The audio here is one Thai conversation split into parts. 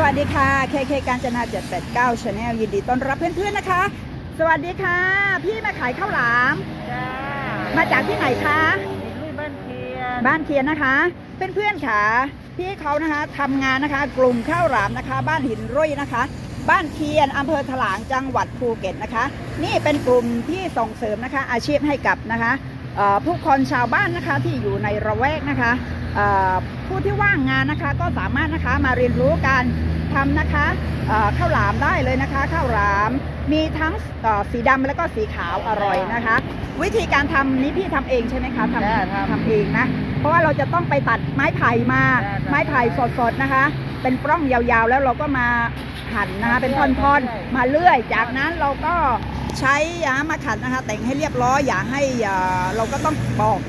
สวัสดีค่ะ KK การจนา789 Channel ยินดีต้อนรับเพื่อนๆนะคะ สวัสดีค่ะ พี่มาขายข้าวหลาม จ้ามาจากที่ไหนคะลุยบ้านเทียนบ้านเคียนนะคะ เพื่อนๆค่ะพี่เขานะคะทำงานนะคะ กลุ่มข้าวหลามนะคะ บ้านหินรุ่ยนะคะ บ้านเคียนอำเภอถลางจังหวัดภูเก็ตนะคะ นี่เป็นกลุ่มที่ส่งเสริมนะคะ อาชีพให้กับนะคะเอ่อผู้คนชาวบ้านนะคะที่อยู่ในระแวกนะคะเอ่อ ผู้ที่ว่างงานนะคะก็สามารถนะคะมาเรียนรู้การทำนะคะเอ่อข้าวหลามได้เลยนะคะข้าวหลามมีทั้งเอ่อสีดำแล้วก็สีขาวอร่อยนะคะ วิธีการทำนี้พี่ทำเองใช่ไหมคะทำทำเองนะ เพราะว่าเราจะต้องไปตัดไม้ไผ่มา ไม้ไผ่สดๆนะคะ เป็นปล้องยาวๆแล้วเราก็มาหั่นนะคะเป็นท่อนๆมาเลื่อย จากนั้นเราก็ใช้ยามาขัดนะคะ แต่งให้เรียบร้อยอย่าให้เอ่อเราก็ต้องปอก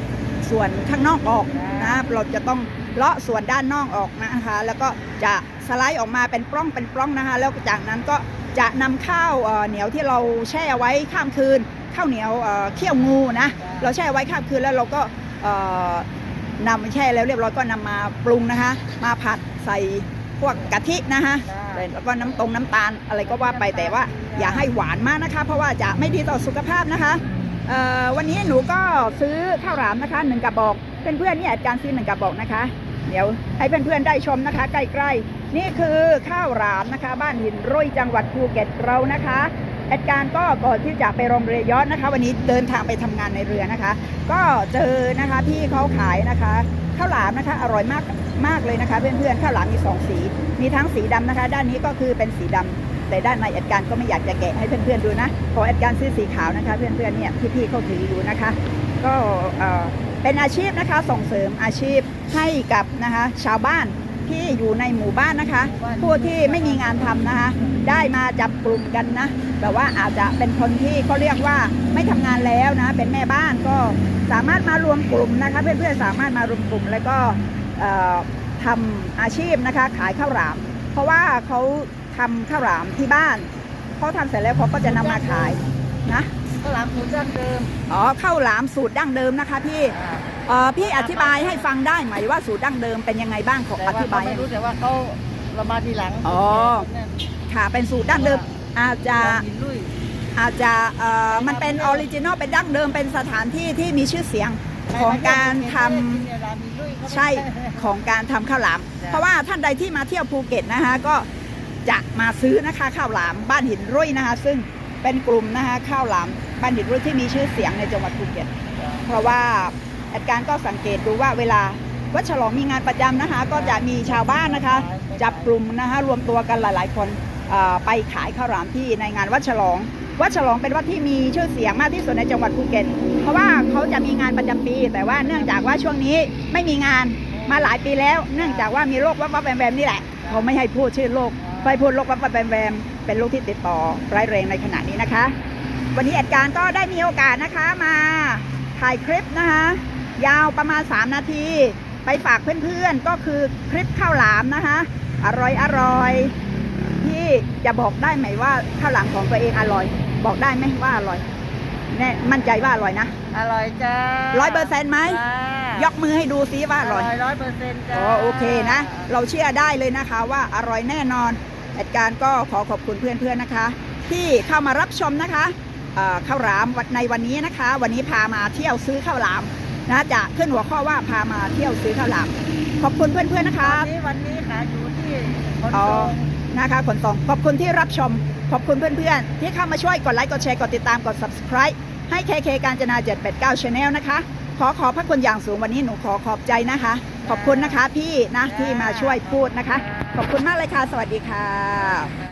ส่วนข้างนอกออกนะเราจะต้องเลาะส่วนด้านนอกออกนะคะ แล้วก็จะสไลด์ออกมาเป็นปล้องเป็นปล้องนะคะ แล้วจากนั้นก็จะนำข้าวเอ่อเหนียวที่เราแช่ไว้ข้ามคืนข้าวเหนียวเอ่อเคี่ยวงูนะเราแช่ไว้ข้ามคืนแล้วเราก็เอ่อนำแช่แล้วเรียบร้อยก็นำมาปรุงนะคะ มาผัดใส่พวกกะทินะคะแล้วก็น้ำตรงน้ำตาลอะไรก็ว่าไปแต่ว่าอย่าให้หวานมากนะคะ เพราะว่าจะไม่ดีต่อสุขภาพนะคะเอ่อ วันนี้หนูก็ซื้อข้าวหลามนะคะหนึ่งกระบอกเพื่อนนี่อาจารย์ซื้อหนึ่งกระบอกนะคะ เดี๋ยวให้เพื่อนๆได้ชมนะคะ ใกล้ๆนี่คือข้าวหลามนะคะ บ้านหินรุ่ยจังหวัดภูเก็ตเรานะคะแอดการก็ก่อนที่จะไปโรงเรือยอชต์นะคะ วันนี้เดินทางไปทำงานในเรือนะคะ ก็เจอนะคะพี่เขาขายนะคะข้าวหลามนะคะอร่อยมากมากเลยนะคะ เพื่อนๆข้าวหลามมีสองสี มีทั้งสีดำนะคะ ด้านนี้ก็คือเป็นสีดำ แต่ด้านในแอดการก็ไม่อยากจะแกะให้เพื่อนๆดูนะขอแอดการซื้อสีขาวนะคะ เพื่อนๆเนี่ยที่พี่เขาถืออยู่นะคะ ก็เอ่อเป็นอาชีพนะคะส่งเสริมอาชีพให้กับนะคะชาวบ้านที่อยู่ในหมู่บ้านนะคะ ผู้ที่ไม่มีงานทำนะคะ ได้มาจับกลุ่มกันนะแบบว่าอาจจะเป็นคนที่เขาเรียกว่าไม่ทำงานแล้วนะ เป็นแม่บ้านก็สามารถมารวมกลุ่มนะคะ เพื่อนๆสามารถมารวมกลุ่มแล้วก็เอ่อทำอาชีพนะคะขายข้าวหลาม เพราะว่าเขา ทำข้าวหลามที่บ้านเขาทำเสร็จแล้วเขาก็จะนำมาขายนะข้าวหลามสูตรดั้งเดิมอ๋อข้าวหลามสูตรดั้งเดิมนะคะพี่เอ่อพี่อธิบายให้ฟังได้ไหมว่าสูตรดั้งเดิมเป็นยังไงบ้างขอแต่อว่าธิเขาบายไม่รู้แต่ว่าเขาเรามาทีหลังอ๋อค่ะเป็นสูตรดั้งเดิมอาจจะหินลุยอาจจะเอ่อมันเป็นออริจินอลเป็นดั้งเดิมเป็นสถานที่ที่มีชื่อเสียงของการทำใช่ของการทำข้าวหลาม เพราะว่าท่านใดที่มาเที่ยวภูเก็ตนะคะก็ จะมาซื้อนะคะข้าวหลามบ้านหินรุ่ยนะคะ ซึ่งเป็นกลุ่มนะคะข้าวหลามบ้านหินรุ่ยที่มีชื่อเสียงในจังหวัดภูเก็ตเพราะว่าอาจารย์ก็สังเกตดูว่าเวลาวัดฉลองมีงานประจำนะคะ ก็จะมีชาวบ้านนะคะ จับกลุ่มนะคะรวมตัวกันหลาย ๆ คนไปขายข้าวหลามที่ในงานวัดฉลอง วัดฉลองเป็นวัดที่มีชื่อเสียงมากที่สุดในจังหวัดภูเก็ต เพราะว่าเขาจะมีงานประจำปี แต่ว่าเนื่องจากว่าช่วงนี้ไม่มีงานมาหลายปีแล้ว เนื่องจากว่ามีโรควับวับแวมแวมนี่แหละ เขาไม่ให้พูดชื่อโรค ไปพูดโรควับวับแวมแวมเป็นโรคที่ติดต่อร้ายแรงในขณะนี้นะคะ วันนี้อาจารย์ก็ได้มีโอกาสนะคะมาถ่ายคลิปนะคะ ยาวประมาณ 3 นาที ไปฝากเพื่อนๆก็คือคลิปข้าวหลามนะคะ อร่อยอร่อยที่จะบอกได้ไหมว่าข้าวหลามของตัวเองอร่อย บอกได้ไหมว่าอร่อย แน่มั่นใจว่าอร่อยนะอร่อยจ้าร้อยเปอร์เซ็นต์ไหมยกมือให้ดูซิว่าอร่อยร้อยเปอร์เซ็นต์จ้าอ๋อโอเคนะ เราเชื่อได้เลยนะคะว่าอร่อยแน่นอนเหตุการณ์ก็ขอขอบคุณเพื่อนๆนะคะ ที่เข้ามารับชมนะคะเอ่อข้าวหลามวันในวันนี้นะคะ วันนี้พามาเที่ยวซื้อข้าวหลามนะจะขึ้นหัวข้อว่าพามาเที่ยวซื้อข้าวหลามขอบคุณเพื่อนๆนะคะวันนี้วันนี้ขายอยู่ที่ขนอ๋อส่งนะคะขนส่งขอบคุณที่รับชม ขอบคุณเพื่อนๆ ที่เข้ามาช่วยกดไลค์ กดแชร์ กดติดตาม กด subscribe ให้ KK การจนา 789 Channel นะคะ ขอขอบพระคุณอย่างสูงวันนี้หนูขอขอบใจนะคะ ขอบคุณนะคะพี่นะที่มาช่วยพูดนะคะ ขอบคุณมากเลยค่ะ สวัสดีค่ะ